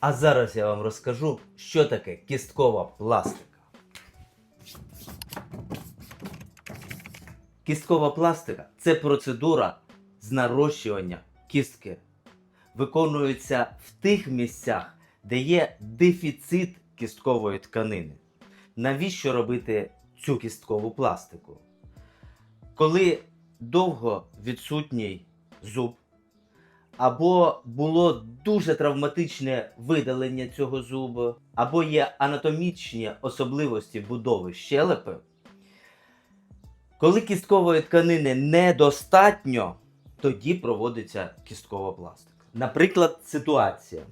А зараз я вам розкажу, що таке кісткова пластика. Кісткова пластика це процедура з нарощування кістки. Виконується в тих місцях, де є дефіцит кісткової тканини. Навіщо робити цю кісткову пластику? Коли довго відсутній зуб, або було дуже травматичне видалення цього зубу, або є анатомічні особливості будови щелепи, коли кісткової тканини недостатньо, тоді проводиться кісткова пластика. Наприклад, ситуація.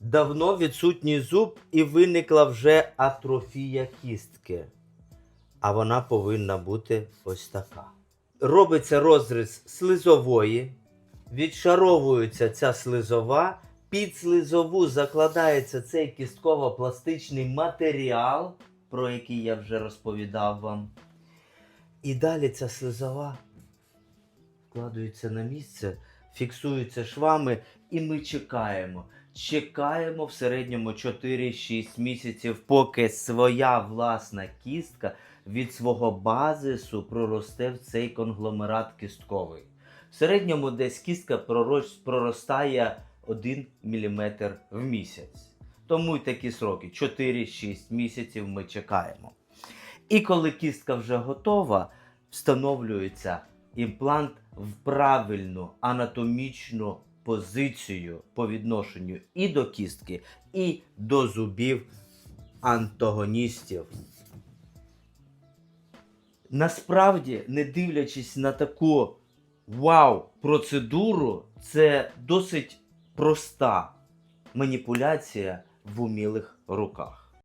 Давно відсутній зуб і виникла вже атрофія кістки. А вона повинна бути ось така. Робиться розріз слизової, відшаровується ця слизова, під слизову закладається цей кістково-пластичний матеріал, про який я вже розповідав вам. І далі ця слизова вкладається на місце, фіксується швами, і ми чекаємо. Чекаємо в середньому 4-6 місяців, поки своя власна кістка від свого базису проросте в цей конгломерат кістковий. В середньому десь кістка проростає 1 мм в місяць. Тому й такі сроки 4-6 місяців ми чекаємо. І коли кістка вже готова, встановлюється імплант в правильну анатомічну позицію по відношенню і до кістки, і до зубів антагоністів. Насправді, не дивлячись на таку вау-процедуру, це досить проста маніпуляція в умілих руках.